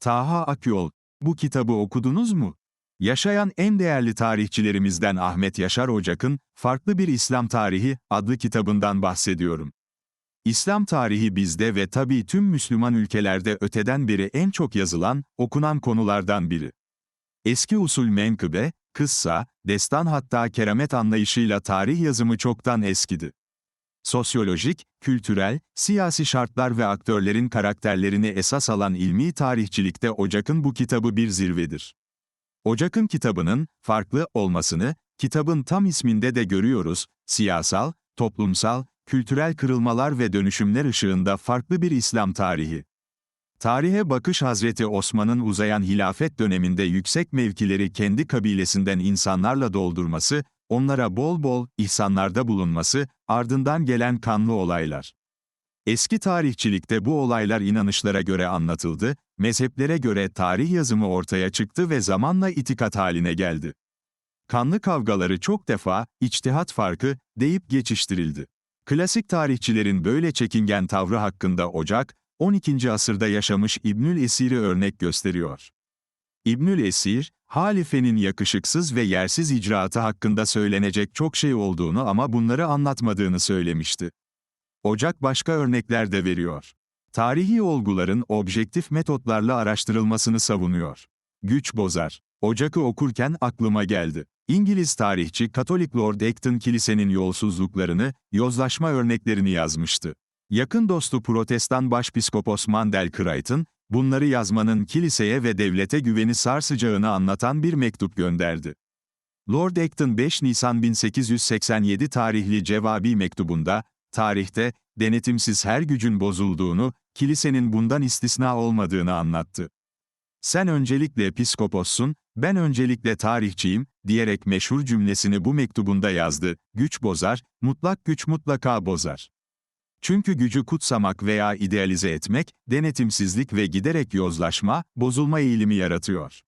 Taha Akyol, bu kitabı okudunuz mu? Yaşayan en değerli tarihçilerimizden Ahmet Yaşar Ocak'ın Farklı Bir İslam Tarihi adlı kitabından bahsediyorum. İslam tarihi bizde ve tabii tüm Müslüman ülkelerde öteden beri en çok yazılan, okunan konulardan biri. Eski usul menkıbe, kıssa, destan hatta keramet anlayışıyla tarih yazımı çoktan eskidi. Sosyolojik, kültürel, siyasi şartlar ve aktörlerin karakterlerini esas alan ilmi tarihçilikte Ocak'ın bu kitabı bir zirvedir. Ocak'ın kitabının, farklı olmasını, kitabın tam isminde de görüyoruz, siyasal, toplumsal, kültürel kırılmalar ve dönüşümler ışığında farklı bir İslam tarihi. Tarihe bakış Hazreti Osman'ın uzayan hilafet döneminde yüksek mevkileri kendi kabilesinden insanlarla doldurması, onlara bol bol ihsanlarda bulunması, ardından gelen kanlı olaylar. Eski tarihçilikte bu olaylar inanışlara göre anlatıldı, mezheplere göre tarih yazımı ortaya çıktı ve zamanla itikat haline geldi. Kanlı kavgaları çok defa, içtihat farkı, deyip geçiştirildi. Klasik tarihçilerin böyle çekingen tavrı hakkında Ocak, 12. asırda yaşamış İbnül Esir'i örnek gösteriyor. İbnül Esir, halifenin yakışıksız ve yersiz icraatı hakkında söylenecek çok şey olduğunu ama bunları anlatmadığını söylemişti. Ocak başka örnekler de veriyor. Tarihi olguların objektif metotlarla araştırılmasını savunuyor. Güç bozar. Ocak'ı okurken aklıma geldi. İngiliz tarihçi Katolik Lord Acton kilisenin yolsuzluklarını, yozlaşma örneklerini yazmıştı. Yakın dostu Protestan Başpiskopos Mandel Creighton, bunları yazmanın kiliseye ve devlete güveni sarsacağını anlatan bir mektup gönderdi. Lord Acton 5 Nisan 1887 tarihli cevabi mektubunda, tarihte, denetimsiz her gücün bozulduğunu, kilisenin bundan istisna olmadığını anlattı. Sen öncelikle piskopossun, ben öncelikle tarihçiyim, diyerek meşhur cümlesini bu mektubunda yazdı, güç bozar, mutlak güç mutlaka bozar. Çünkü gücü kutsamak veya idealize etmek, denetimsizlik ve giderek yozlaşma, bozulma eğilimi yaratıyor.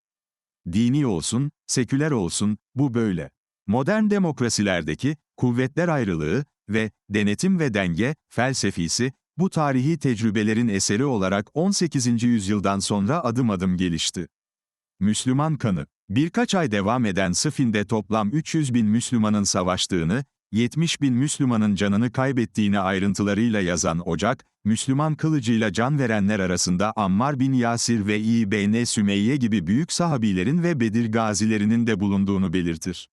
Dini olsun, seküler olsun, bu böyle. Modern demokrasilerdeki, kuvvetler ayrılığı ve denetim ve denge, felsefisi, bu tarihi tecrübelerin eseri olarak 18. yüzyıldan sonra adım adım gelişti. Müslüman kanı, birkaç ay devam eden Sıfin'de toplam 300 bin Müslümanın savaştığını, 70 bin Müslümanın canını kaybettiğini ayrıntılarıyla yazan Ocak, Müslüman kılıcıyla can verenler arasında Ammar bin Yasir ve İbn Sümeyye gibi büyük sahabilerin ve Bedir gazilerinin de bulunduğunu belirtir.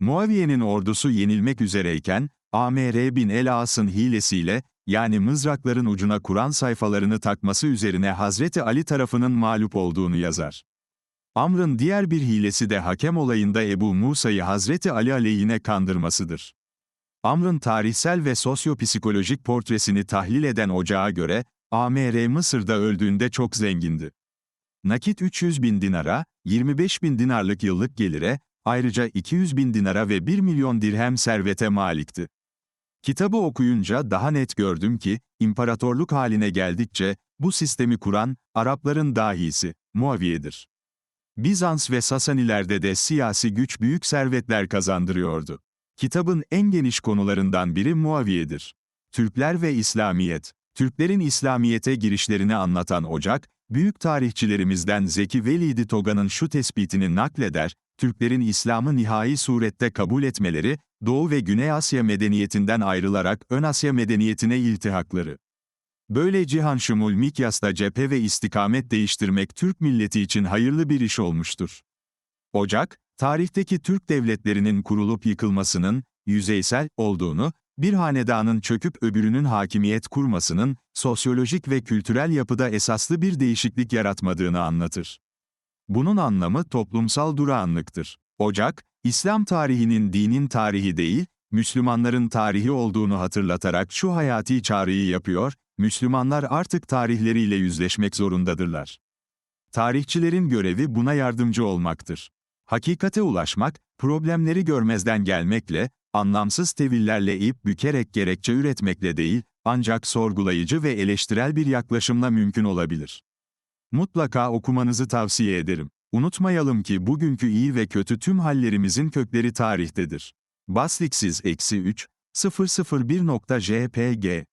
Muaviye'nin ordusu yenilmek üzereyken, Amr bin El-As'ın hilesiyle, yani mızrakların ucuna Kur'an sayfalarını takması üzerine Hazreti Ali tarafının mağlup olduğunu yazar. Amr'ın diğer bir hilesi de hakem olayında Ebu Musa'yı Hazreti Ali aleyhine kandırmasıdır. Amr'ın tarihsel ve sosyopsikolojik portresini tahlil eden ocağa göre, AMR Mısır'da öldüğünde çok zengindi. Nakit 300 bin dinara, 25 bin dinarlık yıllık gelire, ayrıca 200 bin dinara ve 1 milyon dirhem servete malikti. Kitabı okuyunca daha net gördüm ki, imparatorluk haline geldikçe, bu sistemi kuran, Arapların dahisi, Muaviye'dir. Bizans ve Sasanilerde de siyasi güç büyük servetler kazandırıyordu. Kitabın en geniş konularından biri Muaviye'dir. Türkler ve İslamiyet. Türklerin İslamiyete girişlerini anlatan Ocak, büyük tarihçilerimizden Zeki Velidi Toga'nın şu tespitini nakleder, Türklerin İslam'ı nihai surette kabul etmeleri, Doğu ve Güney Asya medeniyetinden ayrılarak Ön Asya medeniyetine iltihakları. Böyle cihan şumul Mikyas'ta cephe ve istikamet değiştirmek Türk milleti için hayırlı bir iş olmuştur. Ocak, tarihteki Türk devletlerinin kurulup yıkılmasının, yüzeysel olduğunu, bir hanedanın çöküp öbürünün hakimiyet kurmasının, sosyolojik ve kültürel yapıda esaslı bir değişiklik yaratmadığını anlatır. Bunun anlamı toplumsal durağanlıktır. Ocak, İslam tarihinin dinin tarihi değil, Müslümanların tarihi olduğunu hatırlatarak şu hayati çağrıyı yapıyor, Müslümanlar artık tarihleriyle yüzleşmek zorundadırlar. Tarihçilerin görevi buna yardımcı olmaktır. Hakikate ulaşmak, problemleri görmezden gelmekle, anlamsız tevillerle eğip bükerek gerekçe üretmekle değil, ancak sorgulayıcı ve eleştirel bir yaklaşımla mümkün olabilir. Mutlaka okumanızı tavsiye ederim. Unutmayalım ki bugünkü iyi ve kötü tüm hallerimizin kökleri tarihtedir. Basliksiz eksi 3, 001.jpg